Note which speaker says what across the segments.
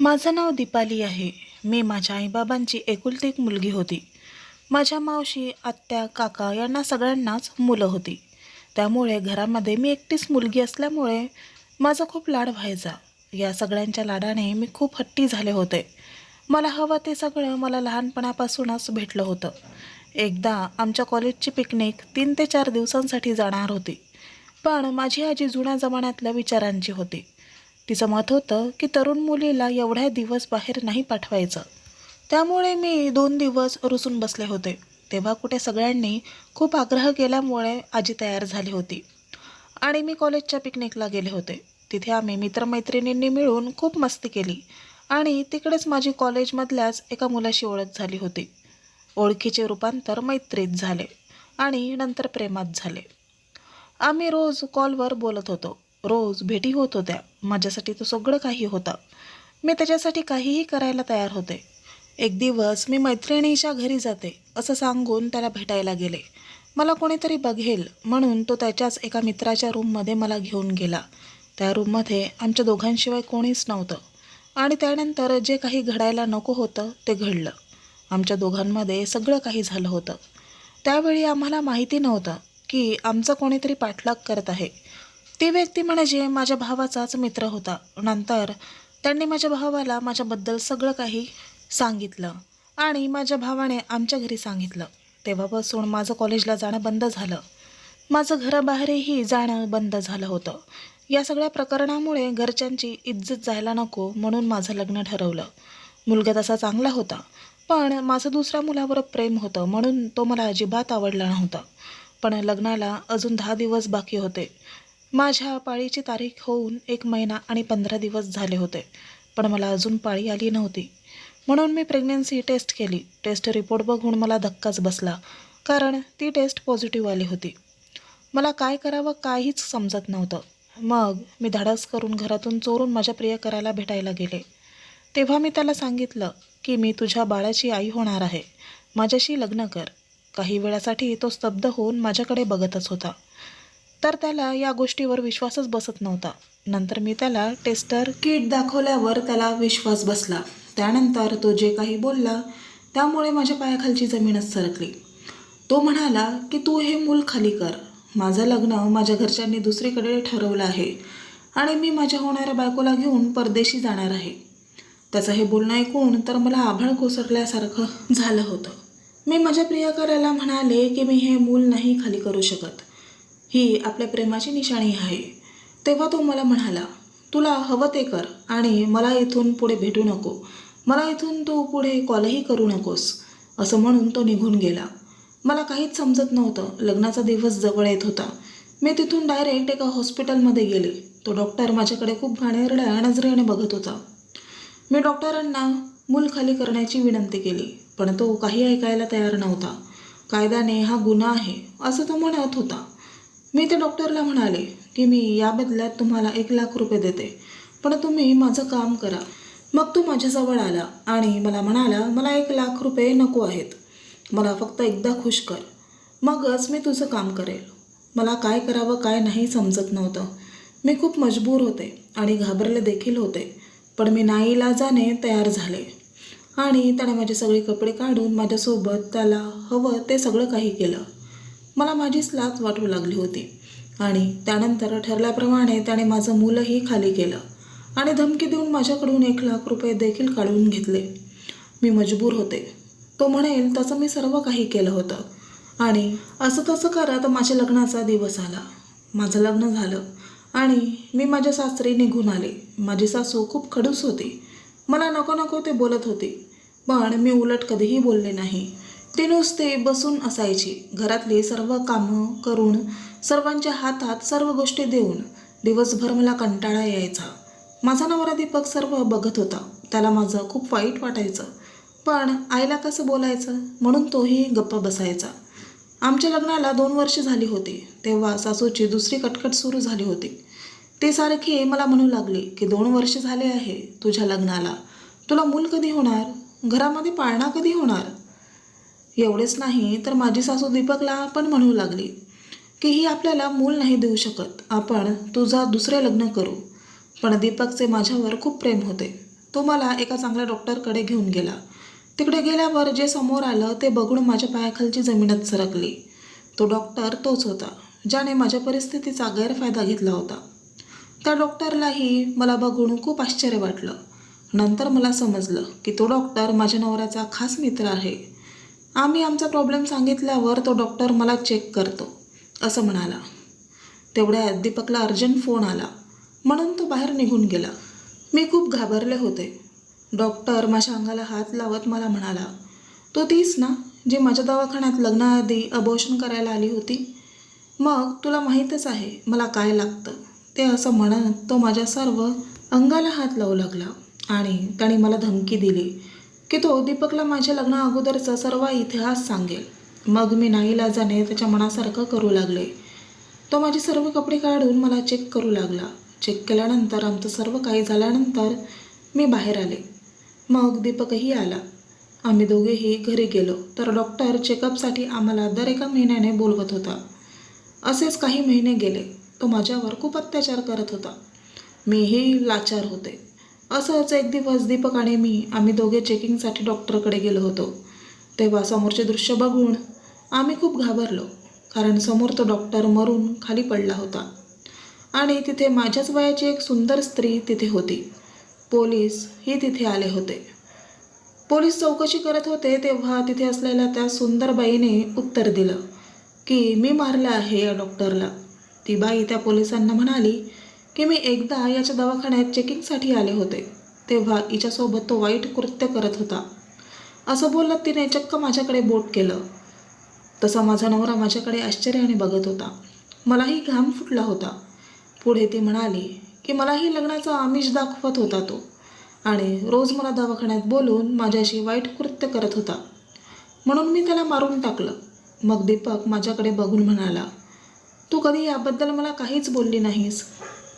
Speaker 1: माझं नाव दीपाली आहे. मी माझ्या आईबाबांची एकुलती एक मुलगी होती. माझ्या मावशी आत्या काका यांना सगळ्यांनाच मुलं होती. त्यामुळे घरामध्ये मी एकटीच मुलगी असल्यामुळे माझा खूप लाड व्हायचा. या सगळ्यांच्या लाडाने मी खूप हट्टी झाले होते. मला हवं ते सगळं मला लहानपणापासूनच भेटलं होतं. एकदा आमच्या कॉलेजची पिकनिक तीन ते चार दिवसांसाठी जाणार होती. पण माझी आजी जुन्या जमान्यातल्या विचारांची होती. तिचं मत होतं की तरुण मुलीला एवढ्या दिवस बाहेर नाही पाठवायचं. त्यामुळे मी दोन दिवस रुसून बसले होते. तेव्हा कुठे सगळ्यांनी खूप आग्रह केल्यामुळे आजी तयार झाली होती. आणि मी कॉलेजच्या पिकनिकला गेले होते. तिथे आम्ही मित्रमैत्रिणींनी मिळून खूप मस्ती केली आणि तिकडेच माझी कॉलेजमधल्याच एका मुलाशी ओळख झाली होती. ओळखीचे रूपांतर मैत्रीत झाले आणि नंतर प्रेमात झाले. आम्ही रोज कॉलवर बोलत होतो. रोज भेटी होत होत्या. माझ्यासाठी तो सगळं काही होता. मी त्याच्यासाठी काहीही करायला तयार होते. एक दिवस मी मैत्रिणीच्या घरी जाते असं सांगून त्याला भेटायला गेले. मला कोणीतरी बघेल म्हणून तो त्याच्याच एका मित्राच्या रूममध्ये मला घेऊन गेला. त्या रूममध्ये आमच्या दोघांशिवाय कोणीच नव्हतं. आणि त्यानंतर जे काही घडायला नको होतं ते घडलं. आमच्या दोघांमध्ये सगळं काही झालं होतं. त्यावेळी आम्हाला माहिती नव्हतं की आमचं कोणीतरी पाठलाग करत आहे. ती व्यक्ती म्हणजे माझ्या भावाचाच मित्र होता. नंतर त्यांनी माझ्या भावाला माझ्याबद्दल सगळं काही सांगितलं आणि माझ्या भावाने आमच्या घरी सांगितलं. तेव्हापासून माझं कॉलेजला जाणं बंद झालं. माझं घराबाहेरही जाणं बंद झालं होतं. या सगळ्या प्रकरणामुळे घरच्यांची इज्जत जायला नको म्हणून माझं लग्न ठरवलं. मुलगा तसा चांगला होता पण माझं दुसऱ्या मुलावर प्रेम होतं म्हणून तो मला अजिबात आवडला नव्हता. पण लग्नाला अजून दहा दिवस बाकी होते. माझ्या पाळीची तारीख होऊन एक महिना आणि पंधरा दिवस झाले होते पण मला अजून पाळी आली नव्हती. म्हणून मी प्रेग्नन्सी टेस्ट केली. टेस्ट रिपोर्ट बघून मला धक्काच बसला कारण ती टेस्ट पॉझिटिव्ह आली होती. मला काय करावं काहीच समजत नव्हतं. मग मी धाडस करून घरातून चोरून माझ्या प्रियकराला भेटायला गेले. तेव्हा मी त्याला सांगितलं की मी तुझ्या बाळाची आई होणार आहे. माझ्याशी लग्न कर. काही वेळासाठी तो स्तब्ध होऊन माझ्याकडे बघतच होता. तर त्याला या गोष्टीवर विश्वासच बसत नव्हता. नंतर मी त्याला टेस्टर किट दाखवल्यावर त्याला विश्वास बसला. त्यानंतर तो जे काही बोलला त्यामुळे माझ्या पायाखालची जमीनच सरकली. तो म्हणाला की तू हे मूल खाली कर. माझं लग्न माझ्या घरच्यांनी दुसरीकडे ठरवलं आहे आणि मी माझ्या होणाऱ्या बायकोला घेऊन परदेशी जाणार आहे. त्याचं हे बोलणं ऐकून तर मला आभाळ कोसळल्यासारखं झालं होतं. मी माझ्या प्रियकराला म्हणाले की मी हे मूल नाही खाली करू शकत. ही आपल्या प्रेमाची निशाणी आहे. तेव्हा तो मला म्हणाला तुला हवं ते कर आणि मला इथून पुढे भेटू नको. मला इथून तू पुढे कॉलही करू नकोस. असं म्हणून तो निघून गेला. मला काहीच समजत नव्हतं. लग्नाचा दिवस जवळ येत होता. मी तिथून डायरेक्ट एका हॉस्पिटलमध्ये गेले. तो डॉक्टर माझ्याकडे खूप घाणेरड्या नजरेने बघत होता. मी डॉक्टरांना मूल खाली करण्याची विनंती केली पण तो काही ऐकायला तयार नव्हता. कायद्याने हा गुन्हा आहे असं तो म्हणत होता. मी त्या डॉक्टरला म्हणाले की मी या बदल्यात तुम्हाला एक लाख रुपये देते. पण तुम्ही माझं काम करा. मग तो माझ्याजवळ आला आणि मला म्हणाला मला एक लाख रुपये नको आहेत. मला फक्त एकदा खुश कर. मगच मी तुझं काम करेल. मला काय करावं काय नाही समजत नव्हतं. मी खूप मजबूर होते आणि घाबरले देखील होते. पण मी नाईलाजाने तयार झाले. आणि त्याने माझे सगळे कपडे काढून माझ्यासोबत त्याला हवं ते सगळं काही केलं. मला माझीच लाच वाटू लागली होती. आणि त्यानंतर ठरल्याप्रमाणे त्याने माझं मूलही खाली केलं आणि धमकी देऊन माझ्याकडून एक लाख रुपये देखील काढून घेतले. मी मजबूर होते. तो म्हणेल तसं मी सर्व काही केलं होतं. आणि असं तसं करत माझ्या लग्नाचा दिवस आला. माझं लग्न झालं. आणि मी माझ्या सासरी निघून आले. माझी सासू खूप खडूस होती. मला नको नको ते बोलत होती. पण मी उलट कधीही बोलले नाही. ते नुसते बसून असायची. घरातली सर्व कामं करून सर्वांच्या हातात सर्व गोष्टी देऊन दिवसभर मला कंटाळा यायचा. माझा नवरा दीपक सर्व बघत होता. त्याला माझं खूप वाईट वाटायचं. पण आईला कसं बोलायचं? म्हणून तोही गप्प बसायचा. आमच्या लग्नाला दोन वर्षे झाली होती. तेव्हा सासूची दुसरी कटकट सुरू झाली होती. ते सारखी मला म्हणू लागले की दोन वर्ष झाले आहे तुझ्या लग्नाला. तुला मूल कधी होणार? घरामध्ये पाळणा कधी होणार? एवढेच नाही तर माझी सासू दीपकला पण म्हणू लागली की ही आपल्याला मूल नाही देऊ शकत. आपण तुझा दुसरे लग्न करू. पण दीपकचे माझ्यावर खूप प्रेम होते. तो मला एका चांगल्या डॉक्टरकडे घेऊन गेला. तिकडे गेल्यावर जे समोर आलं ते बघून माझ्या पायाखालची जमीनच सरकली. तो डॉक्टर तोच होता ज्याने माझ्या परिस्थितीचा गैरफायदा घेतला होता. त्या डॉक्टरलाही मला बघून खूप आश्चर्य वाटलं. नंतर मला समजलं की तो डॉक्टर माझ्या नवऱ्याचा खास मित्र आहे. आम्ही आमचा प्रॉब्लेम सांगितल्यावर तो डॉक्टर मला चेक करतो असं म्हणाला. तेवढ्यात दीपकला अर्जंट फोन आला. म्हणून तो बाहेर निघून गेला. मी खूप घाबरले होते. डॉक्टर माझ्या अंगाला हात लावत मला म्हणाला तो तीच ना जी माझ्या दवाखान्यात लग्नाआधी अबोशन करायला आली होती? मग तुला माहीतच आहे मला काय लागतं. ते असं म्हणत तो माझ्या सर्व अंगाला हात लावू लागला आणि त्याने मला धमकी दिली. की तो दीपकला माझ्या लग्ना अगोदरचा सर्व इतिहास सांगेल. मग मी नाईलाजाने त्याच्या मनासारखं करू लागले. तो माझे सर्व कपडे काढून मला चेक करू लागला. चेक केल्यानंतर आमचं सर्व काही झाल्यानंतर मी बाहेर आले. मग दीपकही आला. आम्ही दोघेही घरी गेलो तर डॉक्टर चेकअपसाठी आम्हाला दर एका महिन्याने बोलवत होता. असेच काही महिने गेले. तो माझ्यावर खूप अत्याचार करत होता. मीही लाचार होते. असंच एक दिवस दीपक आणि मी आम्ही दोघे चेकिंगसाठी डॉक्टरकडे गेलो होतो. तेव्हा समोरचे दृश्य बघून आम्ही खूप घाबरलो कारण समोर तो डॉक्टर मरून खाली पडला होता. आणि तिथे माझ्याच वयाची एक सुंदर स्त्री तिथे होती. पोलीस ही तिथे आले होते. पोलीस चौकशी करत होते तेव्हा तिथे असलेल्या त्या सुंदर बाईने उत्तर दिलं की मी मारलं आहे या डॉक्टरला ती बाई त्या पोलिसांना म्हणाली की मी एकदा याच्या दवाखान्यात चेकिंगसाठी आले होते. तेव्हा हिच्यासोबत तो वाईट कृत्य करत होता. असं बोलत तिने चक्क माझ्याकडे बोट केलं. तसा माझा नवरा माझ्याकडे आश्चर्याने बघत होता. मलाही घाम फुटला होता. पुढे ती म्हणाली की मलाही लग्नाचा आमिष दाखवत होता तो. आणि रोज मला दवाखान्यात बोलून माझ्याशी वाईट कृत्य करत होता. म्हणून मी त्याला मारून टाकलं. मग दीपक माझ्याकडे बघून म्हणाला तू कधी याबद्दल मला काहीच बोलली नाहीस.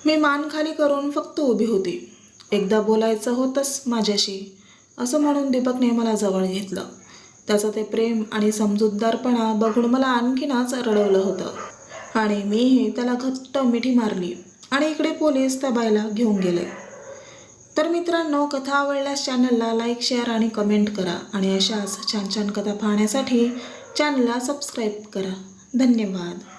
Speaker 1: मी मान खाली करून फक्त उभी होती. एकदा बोलायचं होतंच माझ्याशी असं म्हणून दीपकने मला जवळ घेतलं. त्याचं ते प्रेम आणि समजूतदारपणा बघून मला आणखीनच रडवलं होतं. आणि मीही त्याला घट्ट मिठी मारली आणि इकडे पोलीस त्या बायला घेऊन गेले. तर मित्रांनो कथा आवडल्यास चॅनलला लाईक शेअर आणि कमेंट करा आणि अशाच छान छान कथा पाहण्यासाठी चॅनलला सबस्क्राईब करा. धन्यवाद.